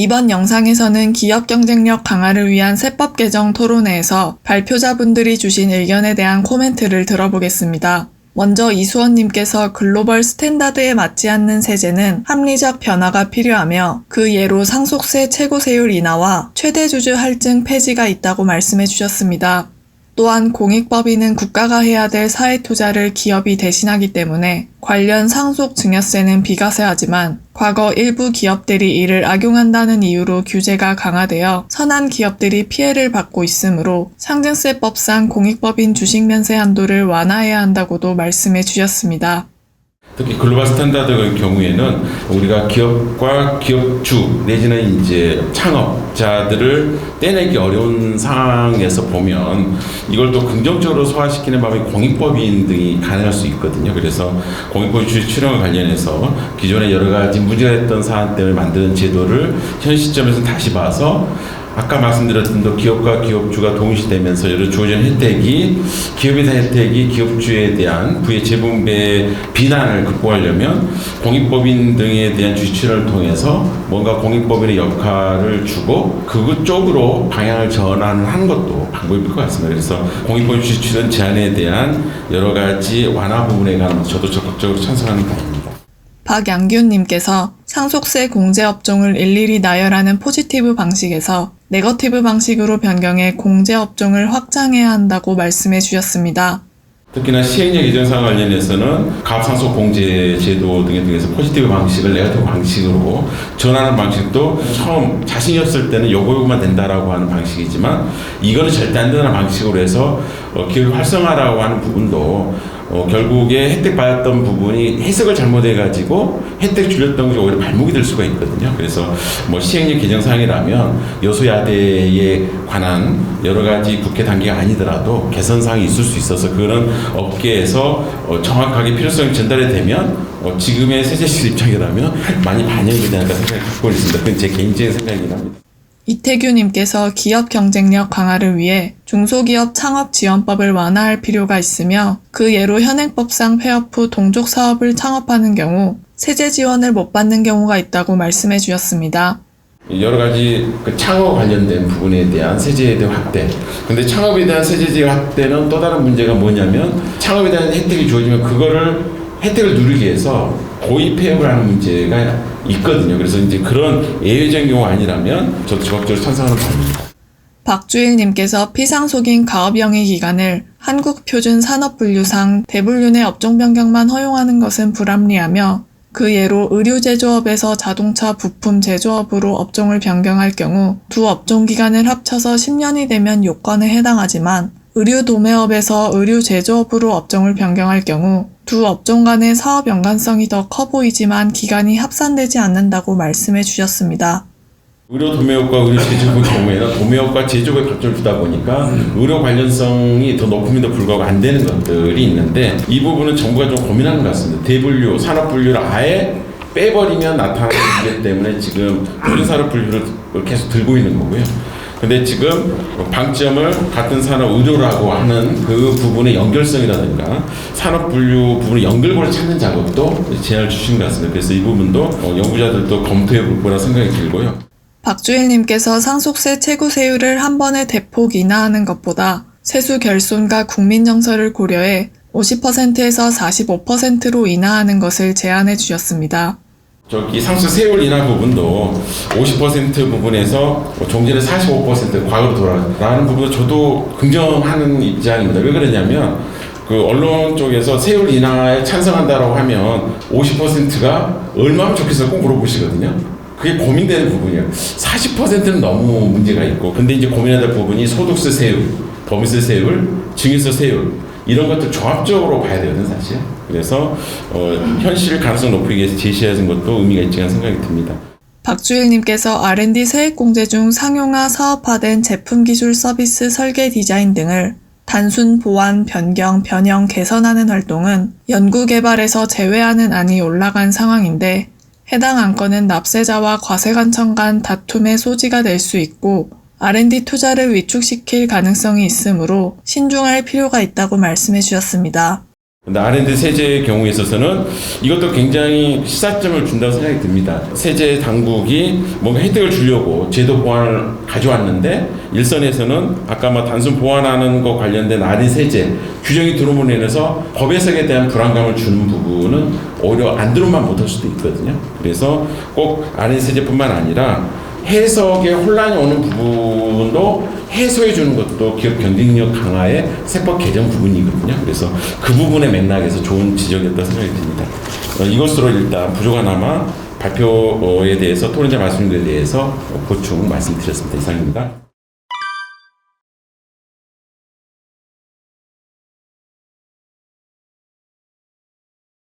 이번 영상에서는 기업 경쟁력 강화를 위한 세법 개정 토론회에서 발표자분들이 주신 의견에 대한 코멘트를 들어보겠습니다. 먼저 이수원님께서 글로벌 스탠다드에 맞지 않는 세제는 합리적 변화가 필요하며 그 예로 상속세 최고세율 인하와 최대주주 할증 폐지가 있다고 말씀해 주셨습니다. 또한 공익법인은 국가가 해야 될 사회 투자를 기업이 대신하기 때문에 관련 상속 증여세는 비과세하지만 과거 일부 기업들이 이를 악용한다는 이유로 규제가 강화되어 선한 기업들이 피해를 받고 있으므로 상증세법상 공익법인 주식 면세 한도를 완화해야 한다고도 말씀해 주셨습니다. 특히 글로벌 스탠다드 경우에는 우리가 기업과 기업주 내지는 이제 창업자들을 떼내기 어려운 상황에서 보면 이걸 또 긍정적으로 소화시키는 방법이 공익법인 등이 가능할 수 있거든요. 그래서 공익법인 출연과 관련해서 기존에 여러 가지 문제가 됐던 사안 때문에 만드는 제도를 현 시점에서 다시 봐서 아까 말씀드렸던 또 기업과 기업주가 동시되면서 여러 주어진 혜택이 기업에 대한 혜택이 기업주에 대한 부의 재분배 비난을 극복하려면 공익법인 등에 대한 주치를 통해서 뭔가 공익법인의 역할을 주고 그 쪽으로 방향을 전환하는 것도 방법일 것 같습니다. 그래서 공익법인 주치는 제한에 대한 여러 가지 완화 부분에 관한 저도 적극적으로 찬성하는 바입니다. 박양균님께서 상속세 공제 업종을 일일이 나열하는 포지티브 방식에서 네거티브 방식으로 변경해 공제 업종을 확장해야 한다고 말씀해 주셨습니다. 특히나 시행령 개정상 관련해서는 가상속 공제 제도 등에 대해서 포지티브 방식을 네거티브 방식으로 전하는 방식도 처음 자신이 없을 때는 요거 요거만 된다라고 하는 방식이지만 이거는 절대 안 되는 방식으로 해서 어, 기업 활성화라고 하는 부분도 어, 결국에 혜택 받았던 부분이 해석을 잘못해 가지고 혜택 줄였던 게 오히려 발목이 될 수가 있거든요. 그래서 뭐 시행령 개정상이라면 여소야대에 관한 여러 가지 국회 단계가 아니더라도 개선 사항이 있을 수 있어서 그런 업계에서 어, 정확하게 필요성이 전달이 되면 어, 지금의 세제실 입장이라면 많이 반영이 되지 않을까 생각을 갖고 있습니다. 그건 제 개인적인 생각이긴 합니다. 이태규님께서 기업 경쟁력 강화를 위해 중소기업 창업 지원법을 완화할 필요가 있으며 그 예로 현행법상 폐업 후 동족 사업을 창업하는 경우 세제 지원을 못 받는 경우가 있다고 말씀해 주셨습니다. 여러 가지 그 창업 관련된 부분에 대한 세제에 대한 확대. 근데 창업에 대한 세제 확대는 또 다른 문제가 뭐냐면 창업에 대한 혜택이 주어지면 그거를 혜택을 누리기 위해서 고의 폐업을 하는 문제가 있거든요. 그래서 이제 그런 예외적인 경우 아니라면 저도 적극적으로 찬성하는 바입니다. 박주일님께서 피상속인 가업영위 기간을 한국표준산업분류상 대분류 내 업종 변경만 허용하는 것은 불합리하며 그 예로 의류 제조업에서 자동차 부품 제조업으로 업종을 변경할 경우 두 업종 기간을 합쳐서 10년이 되면 요건에 해당하지만 의류 도매업에서 의류 제조업으로 업종을 변경할 경우 두 업종 간의 사업 연관성이 더 커 보이지만 기간이 합산되지 않는다고 말씀해 주셨습니다. 의료 도매업과 의료 제조업의 경우에는 도매업과 제조업에 각점을 주다 보니까 의료 관련성이 더 높음에도 불구하고 안 되는 것들이 있는데 이 부분은 정부가 좀 고민하는 것 같습니다. 대분류, 산업 분류를 아예 빼버리면 나타나는 문제 때문에 지금 표준산업 분류를 계속 들고 있는 거고요. 근데 지금 방점을 같은 산업 의료라고 하는 그 부분의 연결성이라든가 산업 분류 부분의 연결고를 찾는 작업도 제안을 주신 것 같습니다. 그래서 이 부분도 어, 연구자들도 검토해 볼 거라 생각이 들고요. 박주일님께서 상속세 최고 세율을 한 번에 대폭 인하하는 것보다 세수 결손과 국민 정서를 고려해 50%에서 45%로 인하하는 것을 제안해 주셨습니다. 저기 상수 세율 인하 부분도 50% 부분에서 뭐 종전에 45% 과거로 돌아가는 부분도 저도 긍정하는 입장입니다. 왜 그러냐면 그 언론 쪽에서 세율 인하에 찬성한다라고 하면 50%가 얼마면 좋겠어 꼭 물어보시거든요. 그게 고민되는 부분이에요. 40%는 너무 문제가 있고, 근데 이제 고민해야 될 부분이 소득세 세율, 법인세 세율, 증여세 세율 이런 것들 종합적으로 봐야 되거든 사실. 그래서 어, 현실 가능성 높이기 위해서 제시하는 것도 의미가 있지 않은 생각이 듭니다. 박주일님께서 R&D 세액공제 중 상용화 사업화된 제품 기술 서비스 설계 디자인 등을 단순 보완, 변경, 변형, 개선하는 활동은 연구개발에서 제외하는 안이 올라간 상황인데 해당 안건은 납세자와 과세관청 간 다툼의 소지가 될 수 있고 R&D 투자를 위축시킬 가능성이 있으므로 신중할 필요가 있다고 말씀해 주셨습니다. 근데 R&D 세제의 경우에 있어서는 이것도 굉장히 시사점을 준다고 생각이 듭니다. 세제 당국이 뭔가 혜택을 주려고 제도 보완을 가져왔는데 일선에서는 아까 뭐 단순 보완하는 것 관련된 R&D 세제 규정이 들어옴으로 인해서 법 해석에 대한 불안감을 주는 부분은 오히려 안 들어만 못할 수도 있거든요. 그래서 꼭 R&D 세제뿐만 아니라 해석에 혼란이 오는 부분도 해소해 주는 것도 기업 경쟁력 강화의 세법 개정 부분이거든요. 그래서 그 부분의 맥락에서 좋은 지적이었다 생각이 듭니다. 어, 이것으로 일단 부족하나마 발표에 대해서 토론자 말씀에 대해서 보충 말씀드렸습니다. 이상입니다.